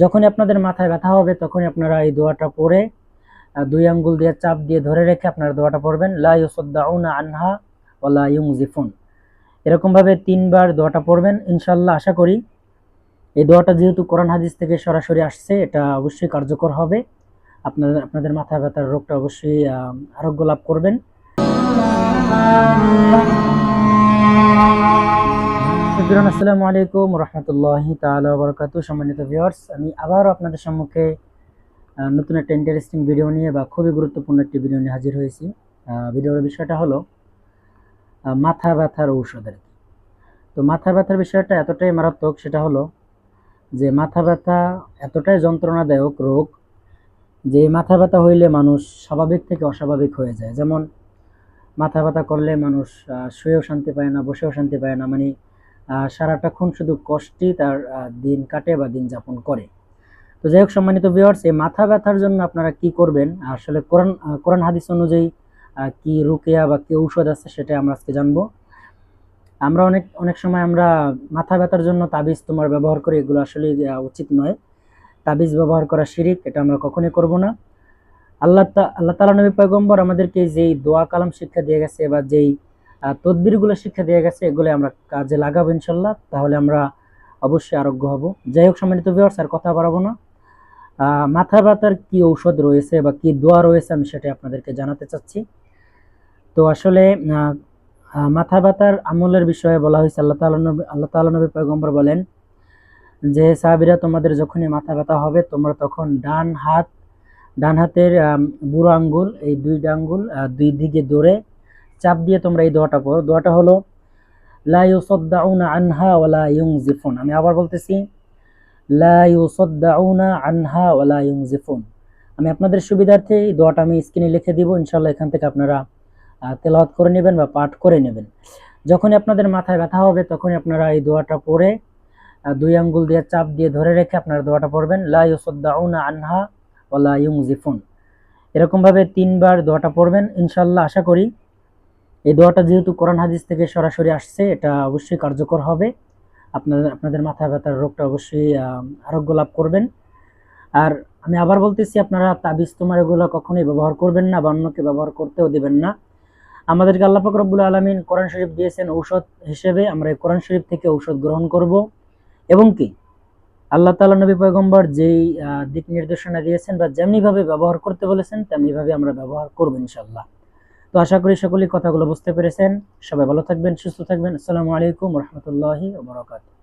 যখনই আপনাদের মাথায় ব্যথা হবে, তখনই আপনারা এই দোয়াটা পড়ে দুই আঙ্গুল দিয়ে চাপ দিয়ে ধরে রেখে আপনারা দোয়াটা পড়বেন, লা ইউসাদ্দাউনা আনহা ওয়ালা ইউমজিফুন। এরকম ভাবে তিনবার দোয়াটা পড়বেন ইনশাল্লাহ আশা করি এই দোয়াটা যেহেতু কোরআন হাদিস থেকে সরাসরি আসছে, এটা অবশ্যই কার্যকর হবে। আপনাদের আপনাদের মাথা ব্যথার রোগটা অবশ্যই আরোগ্য লাভ করবেন। এভরিওয়ান, আসসালামু আলাইকুম রহমতুল্লাহি তাআলা বরকাতু সম্মানিত ভিউয়ার্স আমি আবারও আপনাদের সম্মুখে নতুন একটা ইন্টারেস্টিং ভিডিও নিয়ে বা খুবই গুরুত্বপূর্ণ একটি ভিডিও নিয়ে হাজির হয়েছি। ভিডিওর বিষয়টা হলো মাথা ব্যথার ঔষধ আর কি। তো মাথা ব্যথার বিষয়টা এতটাই মারাত্মক সেটা হলো যে মাথা ব্যথা এতটাই যন্ত্রণাদায়ক রোগ যে মাথা ব্যথা হইলে মানুষ স্বাভাবিক থেকে অস্বাভাবিক হয়ে যায়। যেমন মাথা ব্যথা করলে মানুষ শুয়েও শান্তি পায় না বসেও শান্তি পায় না মানে সারাটাক্ষণ শুধু কষ্টেই তার দিন কাটে বা দিন যাপন করে। তো যাই হোক, সম্মানিত ভিউয়ার্স এই মাথা ব্যথার জন্য আপনারা কি করবেন? আসলে কোরআন কোরআন হাদিস অনুযায়ী কি রুকিয়া বা কি ঔষধ আছে সেটা আমরা আজকে জানব। আমরা অনেক অনেক সময় আমরা মাথা ব্যথার জন্য তাবিজ তোমার ব্যবহার করি, এগুলো আসলে উচিত নয়। তাবিজ ব্যবহার করা শিরিক, এটা আমরা কখনোই করব না। আল্লাহ আল্লাহ তালা নবী পয়গম্বর আমাদেরকে যেই দোয়া কালাম শিক্ষা দিয়ে গেছে বা যেই তদবিরগুলো শিক্ষা দিয়ে গেছে, এগুলো আমরা কাজে লাগাবো ইনশাল্লাহ। তাহলে আমরা অবশ্যই আরোগ্য হব। যাই হোক, সম্মানিত ভিউয়ার্স আর কথা বাড়াবো না। মাথা ব্যথার কি ঔষধ রয়েছে বা কি দোয়া রয়েছে আমি সেটা আপনাদেরকে জানাতে চাচ্ছি। তো আসলে মাথা ব্যথার আমলের বিষয়ে বলা হয়েছে, আল্লাহ নবী আল্লাহ তাআলা নবী পয়গম্বর বলেন যে, সাহাবীরা, তোমাদের যখনই মাথা ব্যথা হবে, তোমরা তখন ডান হাত ডান হাতের বুড়ো আঙ্গুল, এই দুইটা আঙ্গুল দুই দিকে দৌড়ে চাপ দিয়ে তোমরা এই দোয়াটা পড়ো। দোয়াটা হলো, লা ইউসাদ্দাউনা আনহা ওয়ালা ইউনজিফুন। আমি আবার বলতেছি, লা ইউসাদ্দাউনা আনহা ওয়ালা ইউনজিফুন। আমি আপনাদের সুবিধার্থে এই দোয়াটা আমি স্ক্রিনে লিখে দিব। ইনশাল্লাহ এখান থেকে আপনারা তেলাওয়াত করে নেবেন বা পাঠ করে নেবেন। যখনই আপনাদের মাথায় ব্যথা হবে, তখনই আপনারা এই দোয়াটা পড়ে দুই আঙ্গুল দিয়ে চাপ দিয়ে ধরে রেখে আপনারা দোয়াটা পড়বেন, লা ইউসাদ্দাউনা আনহা ওয়ালা ইউনজিফুন। এরকম ভাবে তিনবার দোয়াটা পড়বেন ইনশাল্লাহ আশা করি এই দোয়াটা যেহেতু কোরআন হাদিস থেকে সরাসরি আসছে, এটা অবশ্যই কার্যকর হবে। আপনাদের আপনাদের মাথা ব্যথার রোগটা অবশ্যই আরোগ্য লাভ করবেন। আর আমি আবার বলতেছি, আপনারা তাবিজ তোমার এগুলো কখনোই ব্যবহার করবেন না বা অন্যকে ব্যবহার করতেও দিবেন না। আমাদেরকে আল্লাহ রব্বুল আলমিন কোরআন শরীফ দিয়েছেন ঔষধ হিসেবে। আমরা এই কোরআন শরীফ থেকে ঔষধ গ্রহণ করব। এবং কি? আল্লাহ তাআলা নবী পয়গম্বর যেই দিক নির্দেশনা দিয়েছেন বা যেমনিভাবে ব্যবহার করতে বলেছেন, তেমনিভাবে আমরা ব্যবহার করব ইনশাল্লাহ তো আশা করি সকলেই কথাগুলো বুঝতে পেরেছেন। সবাই ভালো থাকবেন, সুস্থ থাকবেন। আসসালামু আলাইকুম রহমতুল্লাহি ওবরাকাতুহ